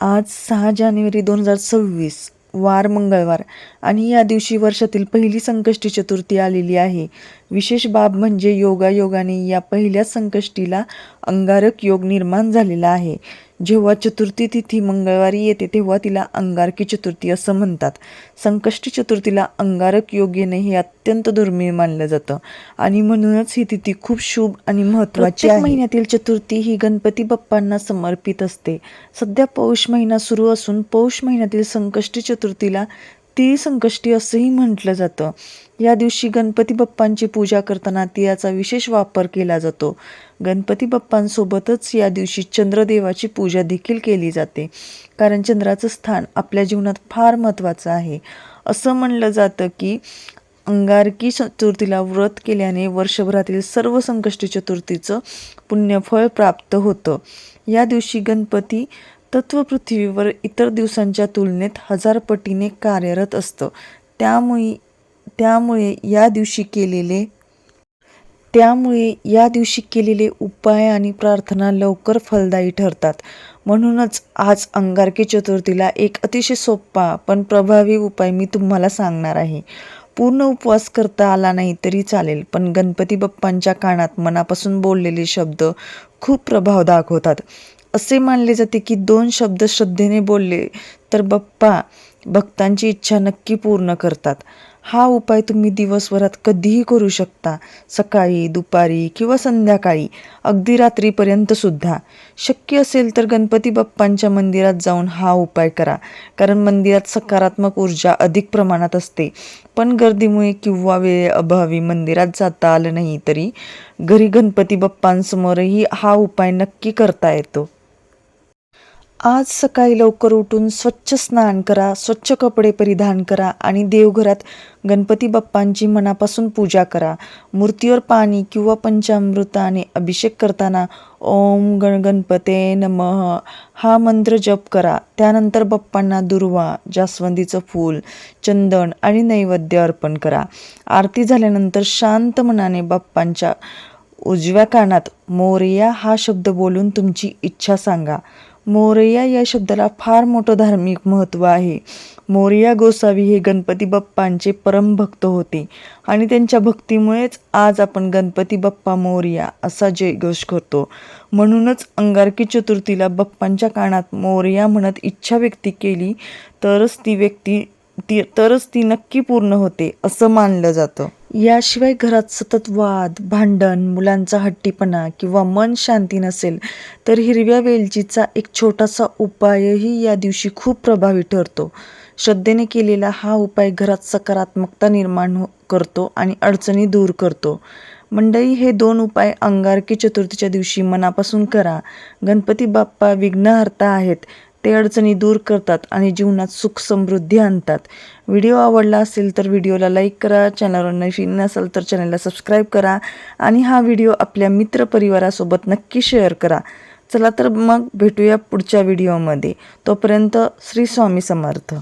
आज सहा जानेवारी दोन हजार सव्वीस वार मंगळवार आणि या दिवशी वर्षातील पहिली संकष्टी चतुर्थी आलेली आहे. विशेष बाब म्हणजे योगायोगाने या पहिल्या संकष्टीला अंगारक योग निर्माण झालेला आहे. जेव्हा चतुर्थी तिथी मंगळवारी येते तेव्हा तिला अंगारकी चतुर्थी असं म्हणतात. संकष्टी चतुर्थीला अंगारक योग येणे हे अत्यंत दुर्मिळ मानलं जातं. आणि म्हणूनच ही तिथी खूप शुभ आणि महत्त्वाची आहे. महिन्यातील चतुर्थी ही गणपती बाप्पांना समर्पित असते. सध्या पौष महिना सुरू असून पौष महिन्यातील संकष्टी चतुर्थीला ती संकष्टी असंही म्हटलं जातं. या दिवशी गणपती बाप्पांची पूजा करताना तिळाचा विशेष वापर केला जातो. गणपती बाप्पांसोबतच या दिवशी चंद्रदेवाची पूजा देखील केली जाते. कारण चंद्राचं स्थान आपल्या जीवनात फार महत्त्वाचं आहे. असं म्हणलं जातं की अंगारकी चतुर्थीला व्रत केल्याने वर्षभरातील सर्व संकष्टी चतुर्थीचं पुण्यफळ प्राप्त होतं. या दिवशी गणपती तत्वपृथ्वीवर इतर दिवसांच्या तुलनेत हजार पटीने कार्यरत असतं. त्यामुळे त्यामुळे या दिवशी केलेले त्यामुळे या दिवशी केलेले उपाय आणि प्रार्थना लवकर फलदायी ठरतात. म्हणूनच आज अंगारकी चतुर्थीला एक अतिशय सोपा पण प्रभावी उपाय मी तुम्हाला सांगणार आहे. पूर्ण उपवास करता आला नाही तरी चालेल पण गणपती बाप्पांच्या कानात मनापासून बोललेले शब्द खूप प्रभाव दाखवतात. असे मानले जाते की दोन शब्द श्रद्धेने बोलले तर बाप्पा भक्तांची इच्छा नक्की पूर्ण करतात. हा उपाय तुम्ही दिवसभरात कधीही करू शकता सकाळी दुपारी किंवा संध्याकाळी अगदी रात्रीपर्यंत सुद्धा. शक्य असेल तर गणपती बाप्पांच्या मंदिरात जाऊन हा उपाय करा कारण मंदिरात सकारात्मक ऊर्जा अधिक प्रमाणात असते. पण गर्दीमुळे किंवा वेळेअभावी मंदिरात जाता आलं नाही तरी घरी गणपती बाप्पांसमोरही हा उपाय नक्की करता येतो. आज सकाळी लवकर उठून स्वच्छ स्नान करा स्वच्छ कपडे परिधान करा आणि देवघरात गणपती बाप्पांची मनापासून पूजा करा. मूर्तीवर पाणी किंवा पंचामृताने अभिषेक करताना ओम गण गणपते नमः हा मंत्र जप करा. त्यानंतर बाप्पांना दुर्वा जास्वंदीचं फूल चंदन आणि नैवेद्य अर्पण करा. आरती झाल्यानंतर शांत मनाने बाप्पांच्या उजव्या कानात मोरया हा शब्द बोलून तुमची इच्छा सांगा. मोरया या शब्दाला फार मोठं धार्मिक महत्त्व आहे. मोरया गोसावी हे गणपती बाप्पांचे परमभक्त होते आणि त्यांच्या भक्तीमुळेच आज आपण गणपती बाप्पा मोरया असा जयघोष करतो. म्हणूनच अंगारकी चतुर्थीला बाप्पांच्या कानात मोरया म्हणत इच्छा व्यक्ती केली तरच ती व्यक्ती ती तरच ती नक्की पूर्ण होते असं मानलं जातं. याशिवाय घरात सतत वाद भांडण मुलांचा हट्टीपणा किंवा मन शांती नसेल तर हिरव्या वेलचीचा एक छोटासा उपायही या दिवशी खूप प्रभावी ठरतो. श्रद्धेने केलेला हा उपाय घरात सकारात्मकता निर्माण हो करतो आणि अडचणी दूर करतो. मंडई हे दोन उपाय अंगारकी चतुर्थीच्या दिवशी मनापासून करा. गणपती बाप्पा विघ्नहर्ता आहेत. ते अडचणी दूर करतात आणि जीवनात सुख समृद्धी आणतात. व्हिडिओ आवडला असेल तर व्हिडिओला लाईक करा चॅनलवर नवीन नसेल तर चॅनलला सबस्क्राईब करा आणि हा व्हिडिओ आपल्या मित्रपरिवारासोबत नक्की शेअर करा. चला तर मग भेटूया पुढच्या व्हिडिओमध्ये. तोपर्यंत श्री स्वामी समर्थ.